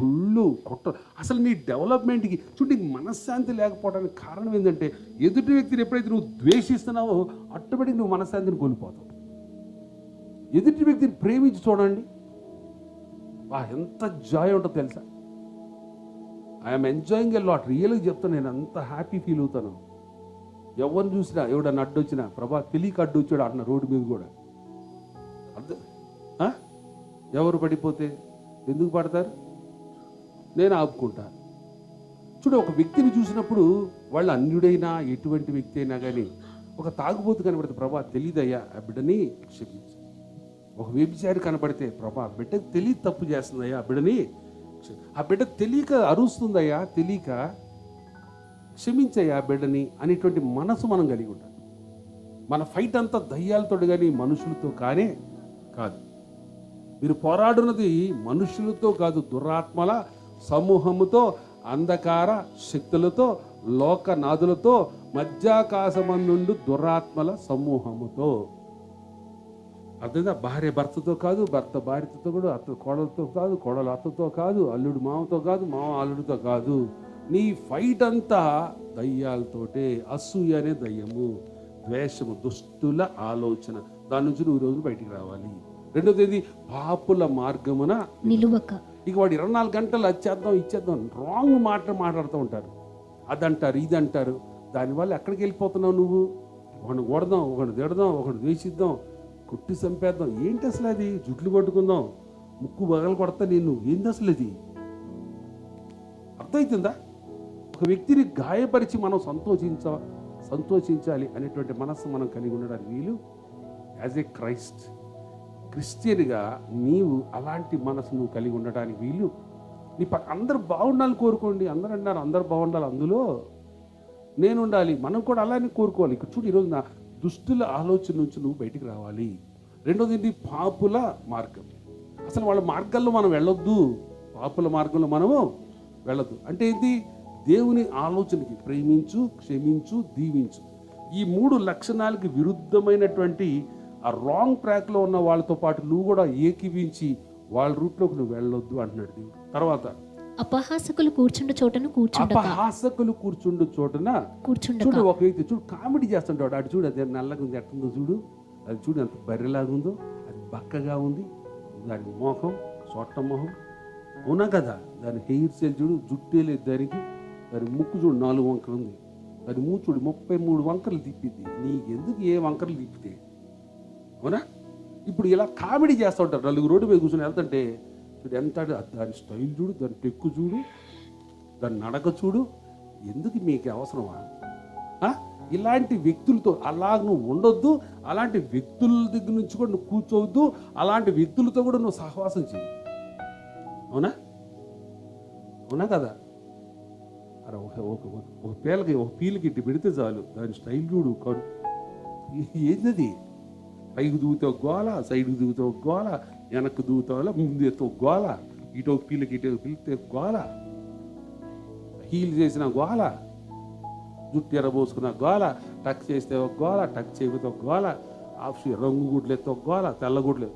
కుళ్ళు కొట్ట అసలు నీ డెవలప్మెంట్కి చూడు నీకు మనశ్శాంతి లేకపోవడానికి కారణం ఏంటంటే ఎదుటి వ్యక్తిని ఎప్పుడైతే నువ్వు ద్వేషిస్తున్నావో ఆటోమేటిక్ నువ్వు మనశ్శాంతిని కోల్పోతావు. ఎదుటి వ్యక్తిని ప్రేమించి చూడండి. వా ఎంత జాయ్ ఉంటుందో తెలుసా? ఐఎమ్ ఎంజాయింగ్ ఎ లాట్ రియల్గా చెప్తాను నేను అంత హ్యాపీ ఫీల్ అవుతాను. ఎవరిని చూసినా ఎవడన్నా అడ్డు వచ్చినా ప్రభా తెలియక అడ్డు వచ్చాడు అన్న రోడ్డు మీద కూడా. అర్థం ఎవరు పడిపోతే? ఎందుకు పడతారు? నేను ఆపుకుంటాను చూడు ఒక వ్యక్తిని చూసినప్పుడు వాళ్ళు అన్యుడైనా ఎటువంటి వ్యక్తి అయినా కానీ ఒక తాగుబోతు కనబడితే ప్రభా తెలియదయ్యా ఆ బిడ్డని క్షమించు. ఒక వ్యభిచారి కనబడితే ప్రభా ఆ బిడ్డకు తెలియదు తప్పు చేస్తుందయ్యా ఆ బిడ్డని ఆ బిడ్డ తెలియక అరుస్తుందయ్యా తెలియక క్షమించయ్యా ఆ బిడ్డని అనేటువంటి మనసు మనం కలిగి ఉంటాం మన ఫైట్ అంతా దయ్యాలతో కానీ మనుషులతో కానే కాదు. మీరు పోరాడున్నది మనుషులతో కాదు దురాత్మల సమూహముతో అంధకార శక్తులతో లోకనాథులతో మధ్యాకాశమందుండు దురాత్మల సమూహముతో. అర్థమైందా? భార్య భర్తతో కాదు భర్త భార్యతో కూడా అత్త కోడలతో కాదు కోడలు అత్తతో కాదు అల్లుడు మామతో కాదు మామ అల్లుడితో కాదు. నీ ఫైట్ అంతా దయ్యాలతోటే అసూయ అనే దయ్యము ద్వేషము దుష్టుల ఆలోచన. దాని నుంచి నువ్వు రోజు బయటికి రావాలి. రెండోది పాపుల మార్గమున నిలువక. ఇక వాడు ఇరవై నాలుగు గంటలు వచ్చేద్దాం ఇచ్చేద్దాం రాంగ్ మాట మాట్లాడుతూ ఉంటారు. అదంటారు ఇది అంటారు దానివల్ల ఎక్కడికి వెళ్ళిపోతున్నావు నువ్వు? ఒకడిని కొడదాం ఒకడిని తిడదాం ఒకడిని ద్వేషిద్దాం కొట్టి చంపేద్దాం. ఏంటి అసలు అది? జుట్లు కొట్టుకుందాం ముక్కు బగలు కొడతా నేను ఏంది అసలు అది? అర్థమవుతుందా ఒక వ్యక్తిని గాయపరిచి మనం సంతోషించ సంతోషించాలి అనేటువంటి మనస్సు మనం కలిగి ఉండడానికి వీలు. యాజ్ ఏ క్రైస్ట్ క్రిస్టియన్గా నీవు అలాంటి మనసు నువ్వు కలిగి ఉండడానికి వీలు. నీ పక్క అందరు బాగుండాలని కోరుకోండి. అందరు అన్నారు అందరు బాగుండాలి అందులో. నేను ఉండాలి మనం కూడా అలానే కోరుకోవాలి. ఇక్కడ చూడు ఈరోజు నా దుష్టుల ఆలోచన నుంచి నువ్వు బయటికి రావాలి. రెండోది ఏంటి? పాపుల మార్గం. అసలు వాళ్ళ మార్గాల్లో మనం వెళ్ళొద్దు. పాపుల మార్గంలో మనము వెళ్ళొద్దు. అంటే ఏంటి? దేవుని ఆలోచనకి ప్రేమించు క్షమించు దీవించు. ఈ మూడు లక్షణాలకి విరుద్ధమైనటువంటి ఆ రాంగ్ ట్రాక్లో ఉన్న వాళ్ళతో పాటు నువ్వు కూడా ఏకీవించి వాళ్ళ రూట్లోకి నువ్వు వెళ్ళొద్దు అంటున్నాడు దేవుడు. తర్వాత అపహాసకులు కూర్చుండు చోటను కూర్చుండక. అపహాసకులు కూర్చుండు చోటన కూర్చుండక. చూడు ఒక వ్యక్తి చూడు కామెడీ చేస్తుంటాడు అటు చూడు అది నల్లగా ఉంది ఎట్టుందో చూడు. అది చూడు ఎంత బర్రెలాగా ఉందో. అది బక్కగా ఉంది. దాని మోహం సొట్ట మొహం. అవునా కదా? దాని హెయిర్ స్టైల్ చూడు జుట్టే లేదు దానికి. దాని ముక్కు చూడు నాలుగు వంకలు ఉంది. దాని మూడు చూడు ముప్పై మూడు వంకరలు తిప్పిద్ది. నీకెందుకు ఏ వంకరలు తిప్పితే? అవునా? ఇప్పుడు ఇలా కామెడీ చేస్తూ ఉంటారు. నలుగురు రోడ్డు మీద కూర్చొని వెళ్తుంటే చూడు ఎంత దాని స్టైల్ చూడు దాని టెక్కు చూడు దాని నడక చూడు ఎందుకు మీకు అవసరమా? ఇలాంటి వ్యక్తులతో అలా నువ్వు ఉండొద్దు అలాంటి వ్యక్తుల దగ్గర నుంచి కూడా నువ్వు కూర్చోవద్దు అలాంటి వ్యక్తులతో కూడా నువ్వు సహవాసం చేయి అవునా? అవునా కదా? అరే ఒక ఒక ఒక- ఒక ఒక పీలకి ఇట్టి పెడితే చాలు. దాని స్టైల్ చూడు కడు ఏంటది పైకి దూగితే గోల సైడ్కి దూతో ఒక గోల వెనక్కి దూతో ముందు ఎత్తో గోల ఇటో పిల్లకి ఇటో ఇటు ఒక పిలితే గోల. హీల్ చేసిన గోల జుట్టు ఎరబోసుకున్న గోల టక్ చేస్తే ఒక గోల టక్ చేయకపోతే ఒక గోల ఆఫ్ రంగు గుడ్లు ఎత్తే ఒక గోల తెల్ల ఏదో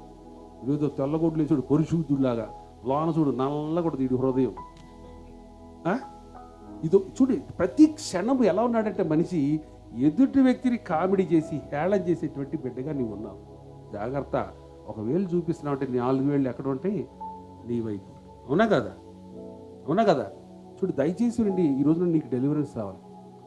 ఈరోజు తెల్ల గుడ్లు చూడు పొరుషుద్ధులాగా లోన చూడు నల్ల కూడా హృదయం. ఆ? చూడు ప్రతి క్షణం ఎలా ఉన్నాడంటే మనిషి ఎదుటి వ్యక్తిని కామెడీ చేసి హేళన చేసేటువంటి బిడ్డగా నీవు ఉన్నావు. జాగ్రత్త. ఒకవేళ చూపిస్తున్నావు అంటే నాలుగు వేళ్ళు ఎక్కడ ఉంటాయి? నీ వైపు. అవునా కదా? అవునా కదా? చూడు దయచేసి రండి ఈ రోజున నీకు డెలివరెన్స్ రావాలి.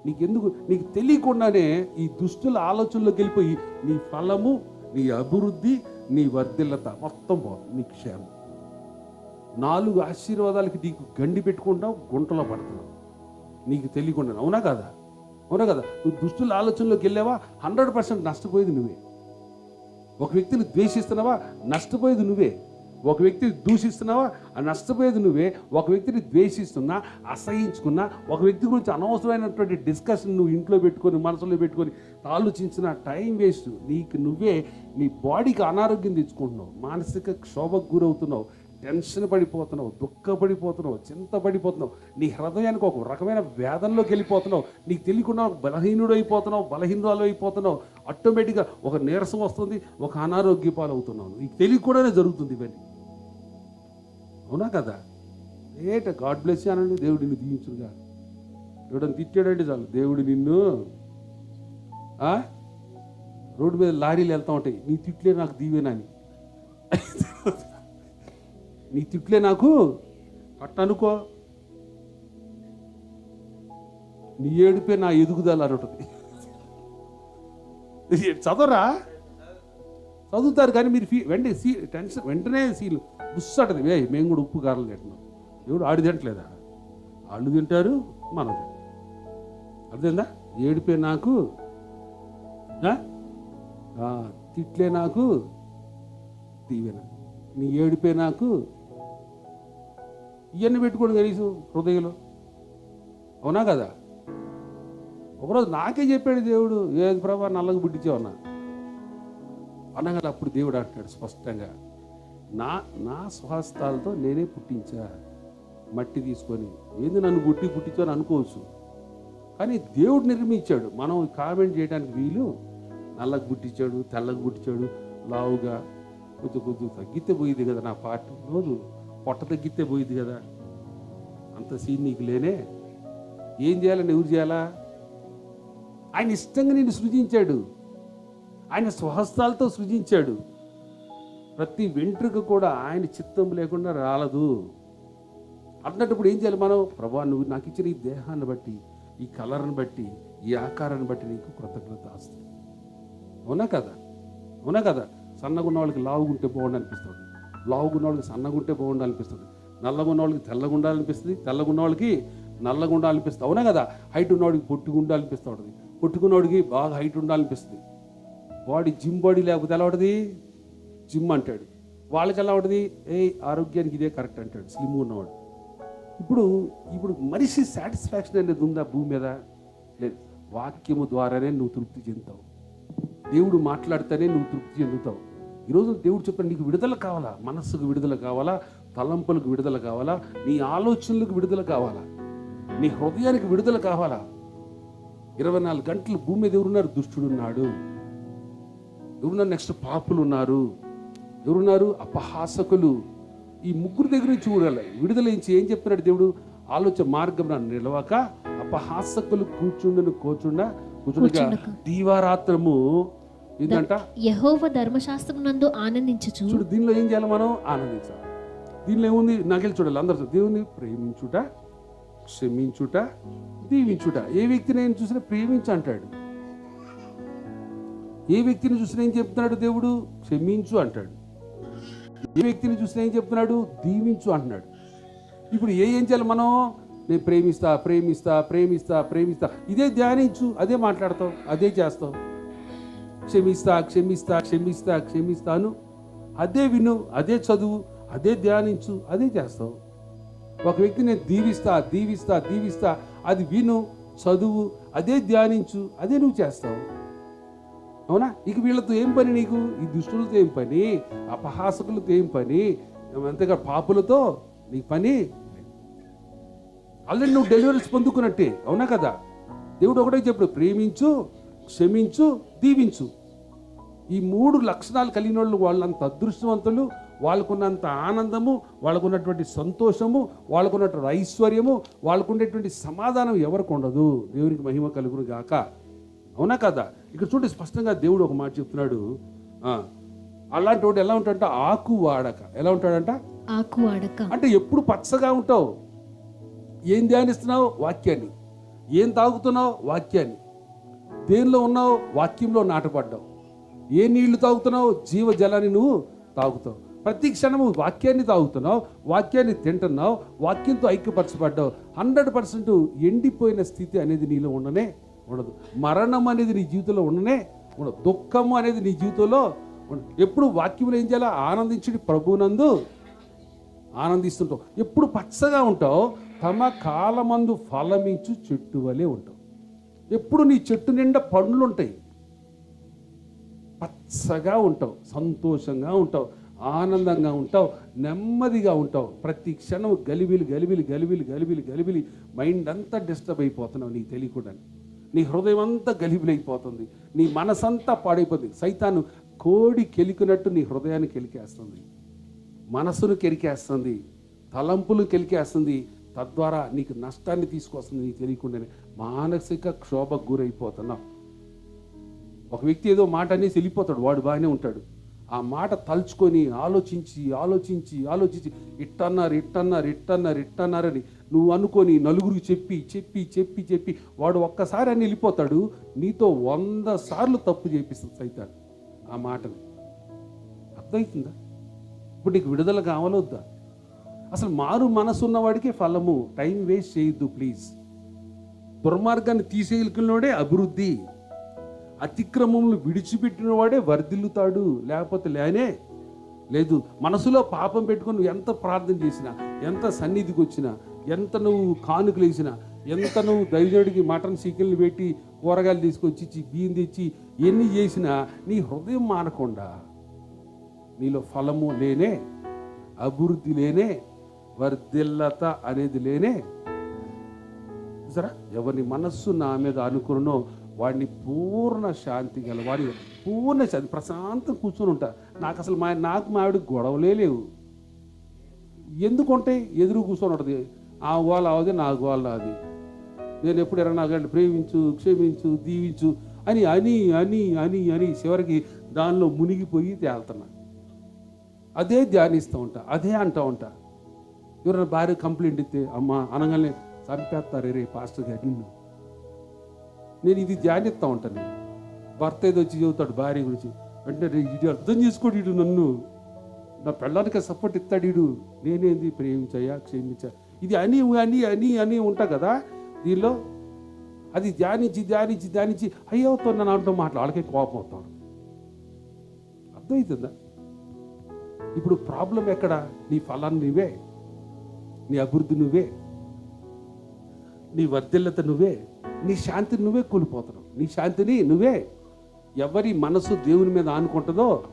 నీకు ఎందుకు నీకు తెలియకుండానే ఈ దుష్టుల ఆలోచనలోకి వెళ్ళిపోయి నీ ఫలము నీ అభివృద్ధి నీ వర్ధిల్లత మొత్తం పోతుంది నీ క్షేమం. నాలుగు ఆశీర్వాదాలకి నీకు గండి పెట్టుకుంటావు గుంటలో పడుతున్నావు. నీకు తెలియకుండా అవునా కదా? అవునా కదా? నువ్వు దుష్టుల ఆలోచనలోకి వెళ్ళావా? హండ్రెడ్ పర్సెంట్ నష్టపోయేది నువ్వే. ఒక వ్యక్తిని ద్వేషిస్తున్నావా? నష్టపోయేది నువ్వే. ఒక వ్యక్తిని దూషిస్తున్నావా? ఆ నష్టపోయేది నువ్వే. ఒక వ్యక్తిని ద్వేషిస్తున్నా అసహించుకున్నా ఒక వ్యక్తి గురించి అనవసరమైనటువంటి డిస్కషన్ నువ్వు ఇంట్లో పెట్టుకొని మనసులో పెట్టుకొని ఆలోచించిన టైం వేస్ట్. నీకు నువ్వే నీ బాడీకి అనారోగ్యం తెచ్చుకుంటున్నావు. మానసిక క్షోభకు గురవుతున్నావు. టెన్షన్ పడిపోతున్నావు దుఃఖపడిపోతున్నావు చింతపడిపోతున్నావు నీ హృదయానికి ఒక రకమైన వేదనలోకి వెళ్ళిపోతున్నావు నీకు తెలియకుండా బలహీనుడు అయిపోతున్నావు బలహీనురాలు అయిపోతున్నావు ఆటోమేటిక్గా ఒక నీరసం వస్తుంది ఒక అనారోగ్య పాలవుతున్నావు. నీకు తెలియకుండానే జరుగుతుంది ఇవన్నీ. అవునా కదా? ఏట గాడ్ బ్లెస్ అనండి దేవుడిని దీవించుగా ఎవడని తిట్టాడంటే చాలు దేవుడు నిన్ను ఆ? రోడ్డు మీద లారీలు వెళ్తా ఉంటాయి నీ తిట్లే నాకు దీవేనని నీ తిట్లే నాకు. అట్ట నీ ఏడుపే నా ఎదుగుదల అని ఉంటుంది చదవరా? చదువుతారు కానీ మీరు ఫీ వెంటనే సీ టెన్షన్ వెంటనే సీలు. బుస్సటది వే మేము కూడా ఉప్పు కారాలు తింటున్నాం. ఎవడు ఆడి తింటలేదా? వాళ్ళు తింటారు మనం అర్థమైందా? ఏడిపే నాకు. తిట్లే నాకు. దీవెన. నీ ఏడిపే నాకు. ఇవన్నీ పెట్టుకోవడం తెలుసు హృదయంలో. అవునా కదా? ఒకరోజు నాకే చెప్పాడు దేవుడు ఏది ప్రభా నల్లగా పుట్టించావన్నా అనగా అప్పుడు దేవుడు అంటాడు స్పష్టంగా నా నా స్వహస్తాలతో నేనే పుట్టించా మట్టి తీసుకొని. ఏంది నన్ను గుట్టి పుట్టించాను అనుకోవచ్చు. కానీ దేవుడు నిర్మించాడు. మనం కామెంట్ చేయడానికి వీలు. నల్లకు పుట్టించాడు తెల్లకు పుట్టించాడు లావుగా కొద్ది కొద్ది తగ్గితే పోయింది కదా నా పార్ట్. రోజు పొట్ట తగ్గితే పోయింది కదా. అంత సీన్ నీకు లేనే. ఏం చేయాలని ఎవరు చేయాలా? ఆయన ఇష్టంగా నేను సృజించాడు. ఆయన స్వహస్తాలతో సృజించాడు. ప్రతి వెంట్రుక కూడా ఆయన చిత్తం లేకుండా రాలదు. అన్నప్పుడు ఏం చేయాలి మనం? ప్రభా నువ్వు నాకు ఇచ్చిన ఈ దేహాన్ని బట్టి ఈ కలర్ని బట్టి ఈ ఆకారాన్ని బట్టి నీకు కృతజ్ఞత ఆస్తుంది అవునా కదా? అవునా కదా? సన్నగా ఉన్న వాళ్ళకి లావుగా ఉంటే అనిపిస్తుంది. లావుగా ఉన్న వాళ్ళకి సన్నగా ఉంటే అనిపిస్తుంది నల్లగా ఉన్న వాళ్ళకి తెల్లగా ఉండాలనిపిస్తుంది. తెల్లగా ఉన్న వాళ్ళకి నల్లగా ఉండాలనిపిస్తుంది. అవునా కదా? హైట్ ఉన్నవాడికి పొట్టుగా ఉండాలనిపిస్తూ ఉంటుంది. పొట్టుకున్నవాడికి బాగా హైట్ ఉండాలనిపిస్తుంది. బాడీ జిమ్ బాడీ లేకపోతే ఎలా ఉంటుంది? జిమ్ అంటాడు. వాళ్ళకి ఎలా ఉంటుంది? ఏ ఆరోగ్యానికి ఇదే కరెక్ట్ అంటాడు స్లిమ్ ఉన్నవాడు. ఇప్పుడు ఇప్పుడు మనిషి సాటిస్ఫాక్షన్ అనేది ఉందా భూమి మీద? లేదు. వాక్యము ద్వారానే నువ్వు తృప్తి చెందుతావు. దేవుడు మాట్లాడితేనే నువ్వు తృప్తి చెందుతావు. ఈరోజు దేవుడు చెప్పాడు నీకు విడుదల కావాలా? మనస్సుకు విడుదల కావాలా? తలంపులకు విడుదల కావాలా? నీ ఆలోచనలకు విడుదల కావాలా? నీ హృదయానికి విడుదల కావాలా? ఇరవై నాలుగు గంటలు భూమి మీద ఎవరున్నారు? దుష్టుడు ఉన్నాడు. ఎవరున్నారు? నెక్స్ట్ పాపులు ఉన్నారు. ఎవరున్నారు? అపహాసకులు. ఈ ముగ్గురు దగ్గర నుంచి చూడాలి విడుదల నుంచి ఏం చెప్తున్నాడు దేవుడు? ఆలోచన మార్గం నిలవక అపహాసకులు కూర్చుండను కూర్చుండ కూర్చుండగా కూర్చుండక. దీవారాత్రము ఏంటంట? యహోవ ధర్మశాస్త్రం నందు ఆనందించుచు. చూడు దీనిలో ఏం చేయాలి మనం? ఆనందించాలి. దీనిలో ఏముంది? నాకెళ్ళి చూడాలి. అందరూ. దేవుని ప్రేమించుట క్షమించుట దీవించుట. ఏ వ్యక్తిని నేను చూసినా ప్రేమించు అంటాడు. ఏ వ్యక్తిని చూసినా ఏం చెప్తున్నాడు దేవుడు? క్షమించు అంటాడు. ఏ వ్యక్తిని చూసినా ఏం చెప్తున్నాడు? దీవించు అంటున్నాడు. ఇప్పుడు ఏ ఏం చేయాలి మనం? నేను ప్రేమిస్తా ప్రేమిస్తా ప్రేమిస్తా ప్రేమిస్తా. ఇదే ధ్యానించు అదే మాట్లాడతావు అదే చేస్తావు. క్షమిస్తా క్షమిస్తా క్షమిస్తా క్షమిస్తాను. అదే విను అదే చదువు అదే ధ్యానించు అదే చేస్తావు. ఒక వ్యక్తి నేను దీవిస్తా దీవిస్తా దీవిస్తా అది విను చదువు అదే ధ్యానించు అదే నువ్వు చేస్తావు. అవునా? ఇక వీళ్ళతో ఏం పని నీకు? ఈ దుష్టులతో ఏం పని? అపహాసకులతో ఏం పని? అంతేగా పాపులతో? నీకు పని? ఆల్రెడీ నువ్వు డెలివరీస్ పొందుకున్నట్టే అవునా కదా? దేవుడు ఒకటే చెప్పడు ప్రేమించు క్షమించు దీవించు. ఈ మూడు లక్షణాలు కలిగిన వాళ్ళు వాళ్ళంత అదృష్టవంతులు వాళ్ళకున్నంత ఆనందము వాళ్ళకున్నటువంటి సంతోషము వాళ్ళకున్నటువంటి ఐశ్వర్యము వాళ్ళకున్నటువంటి సమాధానం ఎవరికి ఉండదు. దేవునికి మహిమ కలుగును గాక. అవునా కదా? ఇక్కడ చూడండి స్పష్టంగా దేవుడు ఒక మాట చెప్తున్నాడు. అలాంటి వాడు ఎలా ఉంటాడంట? ఆకు వాడక. ఎలా ఉంటాడంట? ఆకు వాడక. అంటే ఎప్పుడు పచ్చగా ఉంటావు? ఏం ధ్యానిస్తున్నావు? వాక్యాన్ని. ఏం తాగుతున్నావు? వాక్యాన్ని. దేనిలో ఉన్నావు? వాక్యంలో నాటపడ్డావు ఏ నీళ్ళు తాగుతున్నావు? జీవ జలాన్ని నువ్వు తాగుతావు. ప్రతి క్షణము వాక్యాన్ని తాగుతున్నావు వాక్యాన్ని తింటున్నావు వాక్యంతో ఐక్యపరచబడ్డావు. హండ్రెడ్ పర్సెంట్ ఎండిపోయిన స్థితి అనేది నీలో ఉండనే ఉండదు. మరణం అనేది నీ జీవితంలో ఉండనే ఉండదు. దుఃఖము అనేది నీ జీవితంలో ఉండదు. ఎప్పుడు వాక్యంలో ఏం చేయాలో? ఆనందించడి ప్రభునందు ఆనందిస్తుంటావు. ఎప్పుడు పచ్చగా ఉంటావు? తమ కాలమందు ఫలమించు చెట్టు వలె ఉంటావు. ఎప్పుడు నీ చెట్టు నిండా పండ్లు ఉంటాయి పచ్చగా ఉంటావు సంతోషంగా ఉంటావు ఆనందంగా ఉంటావు నెమ్మదిగా ఉంటావు. ప్రతి క్షణం గలిబిలి గలిబిలి గలిబిలి గలిబిలి గలిబిలి మైండ్ అంతా డిస్టర్బ్ అయిపోతున్నావు నీకు తెలియకుండా నీ హృదయం అంతా గలిబిలైపోతుంది. నీ మనసంతా పాడైపోతుంది. సైతాను కోడి కెలికినట్టు నీ హృదయాన్ని కెలికేస్తుంది. మనసును కెలికేస్తుంది. తలంపులు కెలికేస్తుంది. తద్వారా నీకు నష్టాన్ని తీసుకొస్తుంది నీకు తెలియకుండానే. మానసిక క్షోభకు గురైపోతున్నావు. ఒక వ్యక్తి ఏదో మాట అనేసి వెళ్ళిపోతాడు వాడు బాగానే ఉంటాడు. ఆ మాట తలుచుకొని ఆలోచించి ఆలోచించి ఆలోచించి ఇట్టన్నారు ఇట్టన్నారు ఇట్టన్నారు ఇట్టన్నారని నువ్వు అనుకొని నలుగురికి చెప్పి చెప్పి చెప్పి చెప్పి వాడు ఒక్కసారి అని వెళ్ళిపోతాడు. నీతో వంద సార్లు తప్పు చేపిస్తుంది సైతాడు ఆ మాటని. అర్థమవుతుందా? ఇప్పుడు నీకు విడుదల కావాలొద్దా? అసలు మారు మనసు ఉన్నవాడికి ఫలము. టైం వేస్ట్ చేయొద్దు ప్లీజ్. దుర్మార్గాన్ని తీసేయకున్నోడే అభివృద్ధి. అతిక్రమములు విడిచిపెట్టిన వాడే వర్ధిల్లుతాడు లేకపోతే లేనే లేదు. మనసులో పాపం పెట్టుకొని నువ్వు ఎంత ప్రార్థన చేసినా ఎంత సన్నిధికి వచ్చినా ఎంత నువ్వు కానుకలు వేసినా ఎంత నువ్వు దైవజుడికి మటన్ చికెన్లు పెట్టి కూరగాయలు తీసుకొచ్చి ఇచ్చి బియ్యం తెచ్చి ఎన్ని చేసినా నీ హృదయం మానకుండా నీలో ఫలము లేనే అభివృద్ధి లేనే వర్ధిల్లత అనేది లేనే. సరే ఎవరి మనస్సు నా మీద అనుకున్నో వాడిని పూర్ణ శాంతి గల వాడి. పూర్ణ శాంతి ప్రశాంతం కూర్చొని ఉంటా. నాకు అసలు మా నాకు మా ఆవిడ గొడవలే లేవు. ఎందుకు ఉంటాయి ఎదురు కూర్చొని ఉంటుంది. ఆ గోళ అవది నా గోళ నాది. నేను ఎప్పుడు ఎరా నాకంటే ప్రేమించు క్షమించు దీవించు అని అని అని అని అని చివరికి దానిలో మునిగిపోయి తేలుతున్నా. అదే ధ్యానిస్తూ ఉంటా. అదే అంటూ ఉంటా. ఎవరైనా భార్య కంప్లైంట్ ఇస్తే అమ్మ అనగానే చంపేస్తారు రే పాస్టర్ గారు నిన్ను. నేను ఇది ధ్యానిస్తూ ఉంటాను భర్త ఏదో వచ్చి చెబుతాడు భార్య గురించి. అంటే ఇది అర్థం చేసుకోడు ఇడు నన్ను. నా పెళ్ళానికి సపోర్ట్ ఇస్తాడు ఇడు నేనేంది ప్రేమించాయా క్షమించా? ఇది అని అని అని అని ఉంటా కదా దీనిలో. అది ధ్యానించి ధ్యానించి ధ్యానించి అయ్యవుతో నన్ను అంటూ మాటలు వాళ్ళకే కోపం అవుతాడు అర్థమవుతుందా ఇప్పుడు ప్రాబ్లం ఎక్కడ? నీ ఫలాన్ని నువ్వే. నీ అభివృద్ధి నువ్వే. నీ వర్ధిల్లత నువ్వే. నీ శాంతిని నువ్వే కోల్పోతున్నావు నీ శాంతిని నువ్వే. ఎవరి మనసు దేవుని మీద ఆనుకుంటుందో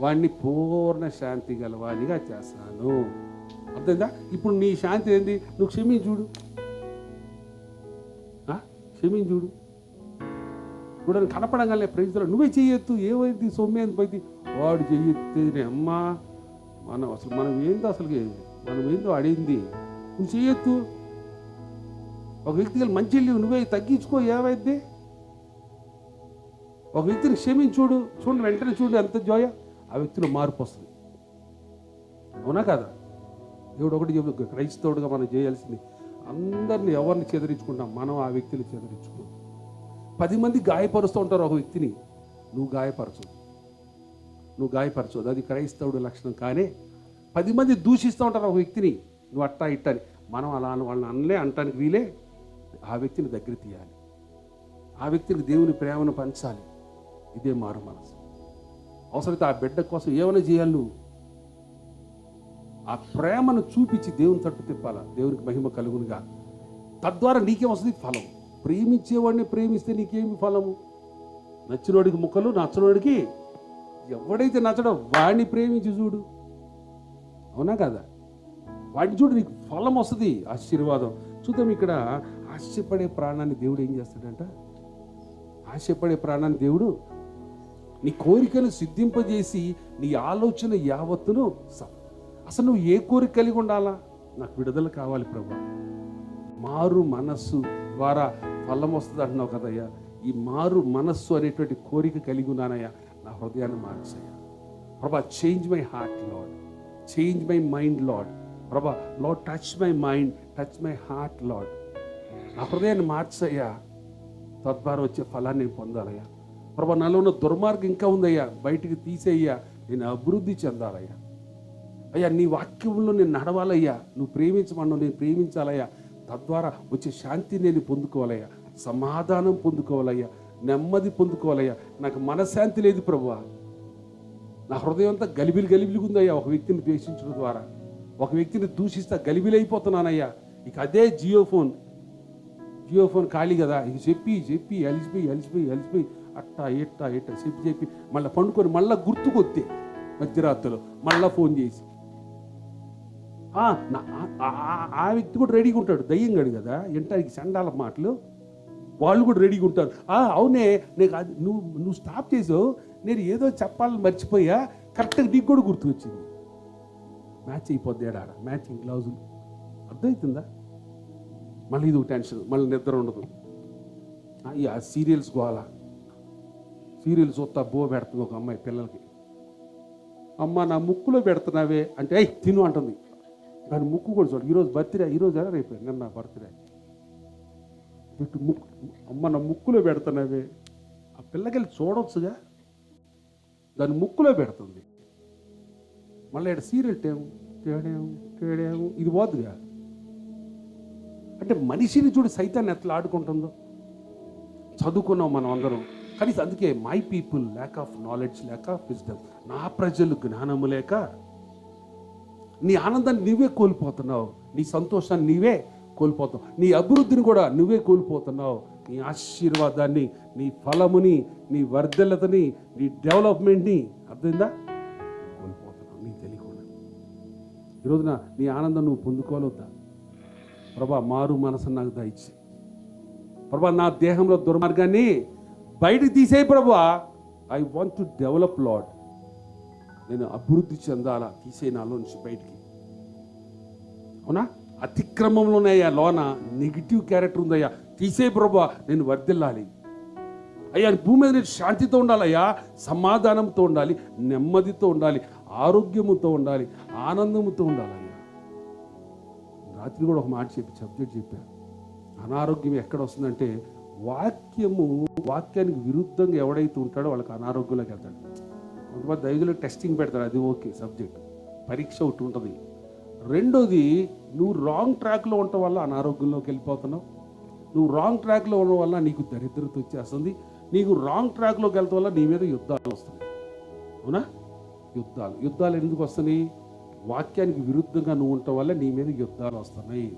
వాడిని పూర్ణ శాంతి గలవానిగా చేస్తాను. అర్థమైందా? ఇప్పుడు నీ శాంతి ఏంది? నువ్వు క్షమించి చూడు. ఆ? క్షమించి చూడు. ఇప్పుడు కనపడంగానే ప్రైజ్లో నువ్వే చెయ్యొద్దు ఏమైంది? సొమ్మేంది పోయింది వాడు చెయ్యొద్దు అమ్మా. మనం అసలు మనం ఏందో అసలు మనం ఏందో అడిగింది. నువ్వు చెయ్యొద్దు ఒక వ్యక్తికి మంచి లేవు నువ్వే తగ్గించుకో ఏమైంది? ఒక వ్యక్తిని క్షమించుడు. చూడు వెంటనే చూడు ఎంత జోయ. ఆ వ్యక్తిలో మార్పు వస్తుంది. అవునా కదా? దేవుడు ఒకటి చెబుతూ క్రైస్తవుడుగా మనం చేయాల్సింది అందరిని ఎవరిని చెదిరించుకుంటాం మనం ఆ వ్యక్తిని చెదిరించుకో పది మంది గాయపరుస్తూ ఉంటారు ఒక వ్యక్తిని. నువ్వు గాయపరచు నువ్వు గాయపరచదు అది క్రైస్తవుడు లక్షణం. కానీ పది మంది దూషిస్తూ ఉంటారు ఒక వ్యక్తిని. నువ్వు అట్టా ఇట్టని అని. మనం అలా వాళ్ళని అనలే అంటానికి వీలే. ఆ వ్యక్తిని దగ్గర తీయాలి. ఆ వ్యక్తికి దేవుని ప్రేమను పంచాలి. ఇదే మారు మనసు. అవసరమైతే ఆ బిడ్డ కోసం ఏమైనా చేయాలి నువ్వు? ఆ ప్రేమను చూపించి దేవుని తట్టు తిప్పాల? దేవునికి మహిమ కలుగునుగా. తద్వారా నీకేం వస్తుంది? ఫలం. ప్రేమించేవాడిని ప్రేమిస్తే నీకేమి ఫలము? నచ్చినోడికి ముక్కలు నచ్చనోడికి ఎవడైతే నచ్చడో వాడిని ప్రేమించి చూడు. అవునా కదా? వాడిని చూడు నీకు ఫలం వస్తుంది. ఆశీర్వాదం. చూద్దాం ఇక్కడ ఆశపడే ప్రాణాన్ని దేవుడు ఏం చేస్తాడంట? ఆశపడే ప్రాణాన్ని దేవుడు నీ కోరికను సిద్ధింపజేసి నీ ఆలోచన యావత్తును స- అసలు నువ్వు ఏ కోరిక కలిగి ఉండాలా? నాకు విడుదల కావాలి ప్రభు. మారు మనస్సు ద్వారా ఫలం వస్తుంది అంటున్నావు కదయ్యా. ఈ మారు మనస్సు అనేటువంటి కోరిక కలిగి ఉన్నానయ్యా. నా హృదయాన్ని మార్చయ్యా. ప్రభా change my heart Lord change my mind Lord ప్రభా Lord touch my mind touch my heart Lord నా హృదయాన్ని మార్చయ్యా. తద్వారా వచ్చే ఫలాన్ని నేను పొందాలయ్యా. ప్రభా నాలో ఉన్న దుర్మార్గం ఇంకా ఉందయ్యా. బయటికి తీసేయ్యా. నేను అభివృద్ధి చెందాలయ్యా. అయ్యా నీ వాక్యంలో నేను నడవాలయ్యా. నువ్వు ప్రేమించమన్నావు నేను ప్రేమించాలయ్యా. తద్వారా వచ్చే శాంతి నేను పొందుకోవాలయ్యా. సమాధానం పొందుకోవాలయ్యా. నెమ్మది పొందుకోవాలయ్యా. నాకు మనశ్శాంతి లేదు ప్రభువా నా హృదయం అంతా గలిబిలి గలిబిలిగా ఉందయ్యా. ఒక వ్యక్తిని ద్వేషించడం ద్వారా. ఒక వ్యక్తిని దూషిస్తా గలిబిలైపోతున్నానయ్యా. ఇక అదే జియో ఫోన్. జియో ఫోన్ ఖాళీ కదా. ఇది చెప్పి చెప్పి అలిసిపోయి అలిసిపోయి అలిసిపోయి అట్టా ఇట్టా ఇట్టా చెప్పి చెప్పి మళ్ళీ పండుకొని మళ్ళీ గుర్తుకొత్తే మధ్యరాత్రిలో. మళ్ళీ ఫోన్ చేసి. ఆ, వ్యక్తి కూడా రెడీగా ఉంటాడు. దయ్యంగాడు కదా. ఎంటానికి చండాల మాటలు. వాళ్ళు కూడా రెడీగా ఉంటారు. ఆ, అవునే నీకు అది నువ్వు నువ్వు స్టాప్ చేసావు నేను ఏదో చెప్పాలని మర్చిపోయా కరెక్ట్గా నీకు కూడా గుర్తుకొచ్చింది. మ్యాచ్ అయిపోద్ది ఆడ మ్యాచింగ్ గ్లౌజులు. అర్థమవుతుందా? మళ్ళీ ఇది ఒక టెన్షన్ మళ్ళీ నిద్ర ఉండదు. ఆ, ఆ సీరియల్స్ గోల. సీరియల్స్ చూస్తా బో పెడుతుంది ఒక అమ్మాయి పిల్లలకి. అమ్మ నా ముక్కులో పెడుతున్నావే. అంటే అయ్యి తిను అంటుంది. దాని ముక్కు కూడా చూడు. ఈరోజు బర్త్డే ఈరోజు ఎలా రేపు? నిన్న బర్త్డే పెట్టు ముక్కు. అమ్మ నా ముక్కులో పెడుతున్నావే. ఆ పిల్లకెళ్ళి చూడవచ్చుగా దాని ముక్కులో పెడుతుంది. మళ్ళీ ఇక్కడ సీరియల్ టేము తేడేము తేడేము ఇది పోద్దుగా. అంటే మనిషిని చూడు సైతాన్ని ఎట్లా ఆడుకుంటుందో. చదువుకున్నాం మనం అందరం. కానీ అందుకే my people lack of knowledge lack of wisdom నా ప్రజలు జ్ఞానము లేక నీ ఆనందాన్ని నువ్వే కోల్పోతున్నావు. నీ సంతోషాన్ని నీవే కోల్పోతావు. నీ అభివృద్ధిని కూడా నువ్వే కోల్పోతున్నావు. నీ ఆశీర్వాదాన్ని నీ ఫలముని నీ వర్ధలతని నీ డెవలప్మెంట్ని అర్థమైందా? కోల్పోతున్నావు. నీకు తెలియకుండా. ఈ రోజున నీ ఆనందం నువ్వు పొందుకోవాలొద్దా ప్రభా మారు మనసు నాకు దయచి ప్రభా నా దేహంలో దుర్మార్గాన్ని బయటకు తీసే ప్రభా. I want to develop Lord నేను అభివృద్ధి చెందాలా? తీసే నాలో నుంచి బయటికి. అవునా? అతిక్రమంలో లోన నెగిటివ్ క్యారెక్టర్ ఉందయ్యా. తీసే ప్రభా నేను వర్దిల్లాలి అయ్యా భూమి మీద నేను శాంతితో ఉండాలయ్యా సమాధానంతో ఉండాలి నెమ్మదితో ఉండాలి ఆరోగ్యముతో ఉండాలి ఆనందముతో ఉండాలయ్యా. రాత్రి కూడా ఒక మాట చెప్పి సబ్జెక్ట్ చెప్పాను అనారోగ్యం ఎక్కడ వస్తుందంటే వాక్యము వాక్యానికి విరుద్ధంగా ఎవడైతే ఉంటాడో వాళ్ళకి అనారోగ్యంలోకి వెళ్తాడు. కొంతమంది దైదులు టెస్టింగ్ పెడతారు అది ఓకే సబ్జెక్ట్. పరీక్ష ఒకటి ఉంటుంది. రెండోది నువ్వు రాంగ్ ట్రాక్లో ఉండటం వల్ల అనారోగ్యంలోకి వెళ్ళిపోతున్నావు. నువ్వు రాంగ్ ట్రాక్లో ఉండడం వల్ల నీకు దరిద్రత వచ్చేస్తుంది. నీకు రాంగ్ ట్రాక్లోకి వెళ్తాం వల్ల నీ మీద యుద్ధాలు వస్తున్నాయి. అవునా? యుద్ధాలు. యుద్ధాలు ఎందుకు వస్తున్నాయి? వాక్యానికి విరుద్ధంగా నువ్వు ఉండటం వల్ల నీ మీద యుద్ధాలు వస్తున్నాయి.